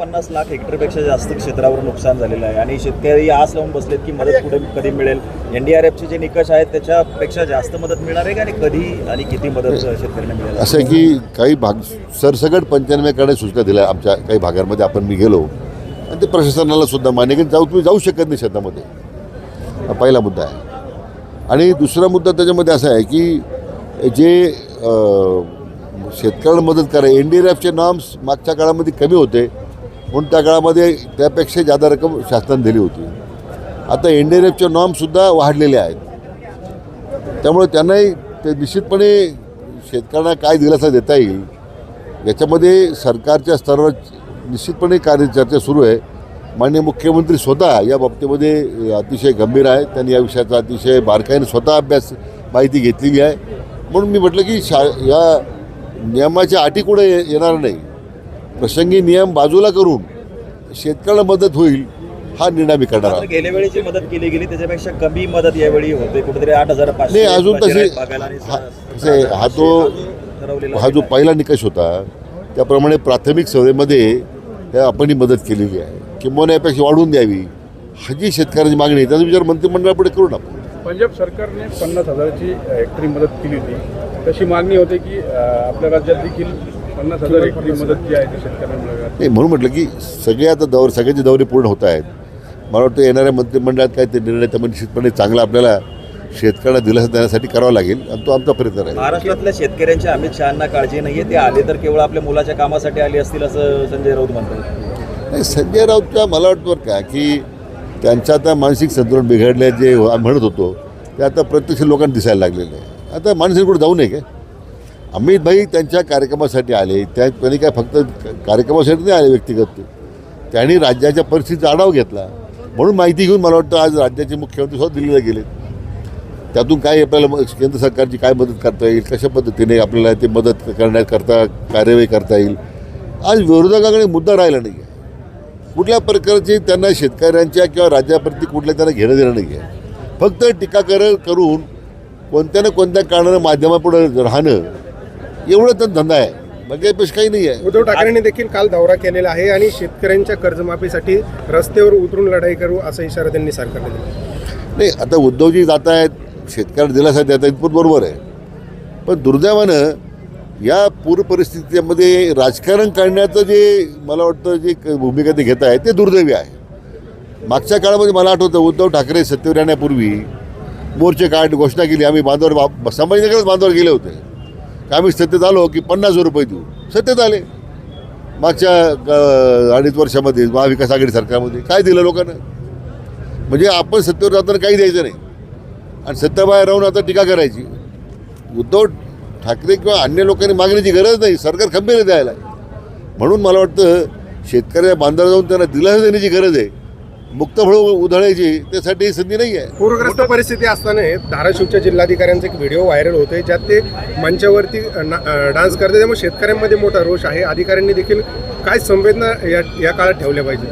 पन्नास लाख हेक्टरपेक्षा जास्त क्षेत्रावर नुकसान झालेलं आहे. आणि शेतकरी आस लावून बसलेत की मदत कुठे कधी मिळेल? एनडीआरएफचे जे निकष आहेत त्याच्यापेक्षा जास्त मदत मिळणार आहे का? आणि कधी आणि किती मदत शेतकऱ्यांना मिळेल? असं आहे की काही भाग सरसगट पंचनामे सूचना दिल्या आमच्या काही भागांमध्ये. आपण मी गेलो. आणि ते प्रशासनाला सुद्धा मान्य की जाऊ तुम्ही जाऊ शकत नाही शेतामध्ये. हा पहिला मुद्दा आहे. आणि दुसरा मुद्दा त्याच्यामध्ये असा आहे की जे शेतकऱ्यांना मदत करा एन डी आर एफचे नॉर्म्स मागच्या काळामध्ये कमी होते. म्हणून त्या काळामध्ये त्यापेक्षा जादा रक्कम शासनाने दिली होती. आता एन डी आर एफचे नॉर्मसुद्धा वाढलेले आहेत. त्यामुळे त्यांनाही ते निश्चितपणे शेतकऱ्यांना काय दिलासा देता येईल याच्यामध्ये सरकारच्या स्तरावर निश्चितपणे कार्यचर्चा सुरू आहे. माननीय मुख्यमंत्री स्वतः या बाबतीमध्ये अतिशय गंभीर आहे त्यांनी या विषयाचा अतिशय बारकाईने स्वतः अभ्यास माहिती घेतलेली आहे. म्हणून मी म्हटलं की शा या नियमाच्या अटी कुठे येणार नाही. प्रसंगी नियम बाजूला करून शेतकऱ्याला मदत होईल हा निर्णय मी करणार गेल्या वेळी जी मदत केली गेली त्याच्यापेक्षा कमी मदत यावेळी होते. कुठेतरी आठ हजार नाही अजून तशी हा कसं हा तो हा जो पहिला निकष होता त्याप्रमाणे प्राथमिक सेवेमध्ये त्या आपण ही मदत केलेली आहे. किंवा यापेक्षा वाढवून द्यावी हा जी शेतकऱ्याची मागणी आहे त्याचा विचार मंत्रिमंडळापुढे करू आपण पंजाब सरकारने पन्नास हजाराची हेक्टरी मदत केली होती. तशी मागणी होते की आपल्या राज्यात देखील पन्नास हजार हेक्टरी मदत जी आहे ती शेतकऱ्यांना मिळावी नाही म्हणून म्हटलं की सगळे आता दौर सगळ्याचे दौरे पूर्ण होत आहेत. मला वाटतं येणाऱ्या मंत्रिमंडळात काय ते निर्णय त्यामुळे निश्चितपणे चांगला आपल्याला शेतकऱ्यांना दिलासा देण्यासाठी करावा लागेल आणि तो आमचा प्रयत्न राहील. महाराष्ट्रातल्या शेतकऱ्यांच्या अमित शहाना काळजी नाहीये ते आले तर केवळ आपल्या मुलाच्या कामासाठी आले असतील असं संजय राऊत म्हणतात. नाही संजय राऊतच्या मला वाटतं बरं का की त्यांचं आता मानसिक संतुलन बिघडले जे म्हणत होतो ते आता प्रत्यक्ष लोकांना दिसायला लागलेलं आहे. आता माणसाने कुठे जाऊ नये काय अमित भाई त्यांच्या कार्यक्रमासाठी आले. त्या त्यांनी काय फक्त कार्यक्रमासाठी नाही आले व्यक्तिगत? त्यांनी राज्याच्या परिस्थितीचा आढावा घेतला. म्हणून माहिती घेऊन मला वाटतं आज राज्याचे मुख्यमंत्री स्वतः दिल्लीला गेले त्यातून काय आपल्याला केंद्र सरकारची काय मदत करता येईल? कशा पद्धतीने आपल्याला ते मदत करण्याकरता कार्यवाही करता येईल? आज विरोधकाकडे मुद्दा राहिला नाही आहे. कुठल्या प्रकारचे त्यांना शेतकऱ्यांच्या किंवा राज्याप्रती कुठल्या त्यांना घेणं देणं नाही आहे. फक्त टीका कर करून कोणत्या ना कोणत्या कारणानं माध्यमापुढे राहणं एवढं तर धंदा आहे. बाकी यापेक्षा काही नाही आहे. उद्धव ठाकरेंनी देखील काल दौरा केलेला आहे आणि शेतकऱ्यांच्या कर्जमाफीसाठी रस्त्यावर उतरून लढाई करू असा इशारा त्यांनी सरकारने दिला. नाही आता उद्धवजी जात आहेत शेतकऱ्याला दिलासा देत आहेत पण बरोबर आहे. पण दुर्दैवानं या पूर परिस्थितीमध्ये राजकारण काढण्याचं जे मला वाटतं जे भूमिका ते घेत आहेत ते दुर्दैवी आहे. मागच्या काळामध्ये मला आठवतं उद्धव ठाकरे सत्तेवर येण्यापूर्वी मोर्चे काढ घोषणा केली. आम्ही बांधावर बा संभाजीनगरच बांधावर गेले होते. आम्ही सत्तेत आलो की पन्नास हजार रुपये देऊ. सत्तेत आले. मागच्या अडीच वर्षामध्ये महाविकास आघाडी सरकारमध्ये काय दिलं लोकांना? म्हणजे आपण सत्तेवर जाताना काही द्यायचं नाही. आणि सत्ताबाहेर राहून आता टीका करायची. उद्धव ठाकरे किंवा अन्य लोकांनी मागण्याची गरज नाही. सरकार खंबीर द्यायला म्हणून मला वाटतं शेतकऱ्या बांधावर जाऊन त्यांना दिलासा देण्याची गरज आहे. मुक्त फळं उधळायची त्यासाठी ही संधी नाही आहे. पूरग्रस्त परिस्थिती असताना धाराशिवच्या जिल्हाधिकाऱ्यांचा एक व्हिडिओ व्हायरल होतोय ज्यात ते मंचावरती डान्स करते त्यामुळे शेतकऱ्यांमध्ये मोठा रोष आहे. अधिकाऱ्यांनी देखील काय संवेदना या या काळात ठेवल्या पाहिजे?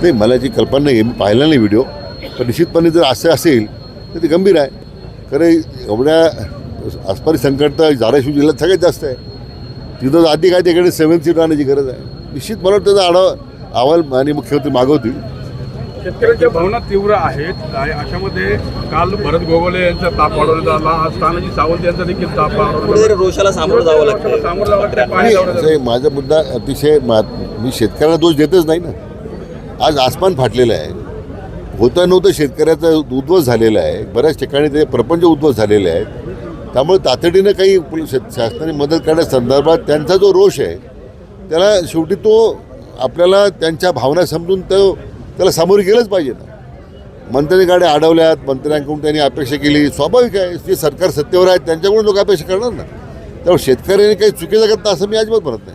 नाही मला याची कल्पना नाही आहे मी पाहिला नाही व्हिडिओ पण निश्चितपणे जर असं असेल तर ते गंभीर आहे. कारण एवढ्या आसपास संकट तर धाराशिव जिल्ह्यात सगळ्यात जास्त आहे. तिथं आधी काय तिकडे सेवन सीट राहण्याची गरज आहे. निश्चित मला वाटतं त्याचा आढावा अहवाल आणि मुख्यमंत्री मागवतील शेतकऱ्यांच्या भावना तीव्र आहेत. आणि अशामध्ये काल भरत गोगोले यांचा ताप वाढवण्यात आला. आज तानाजी सावंत यांचा देखील ताप कुठेतरी रोषाला सामोरं जावं लागतं सामोरं जावं लागतं माझा मुद्दा अतिशय मा मी शेतकऱ्यांना दोष देतच नाही ना. आज आसमान फाटलेलं आहे. होतं नव्हतं शेतकऱ्याचा उद्ध्वस्त झालेला आहे. बऱ्याच ठिकाणी ते प्रपंच उद्ध्वस्त झालेले आहेत. त्यामुळे तातडीनं काही शासनाने मदत करण्यासंदर्भात त्यांचा जो रोष आहे त्याला शेवटी तो आपल्याला त्यांच्या भावना समजून तो त्याला सामोरे गेलंच पाहिजे ना. मंत्र्यांनी गाड्या अडवल्यात मंत्र्यांकडून त्यांनी अपेक्षा केली. स्वाभाविक आहे जे सरकार सत्तेवर आहे त्यांच्याकडून लोक अपेक्षा करणार ना. त्यामुळे शेतकऱ्यांनी काही चुकीचं करता असं मी अजिबात म्हणत नाही.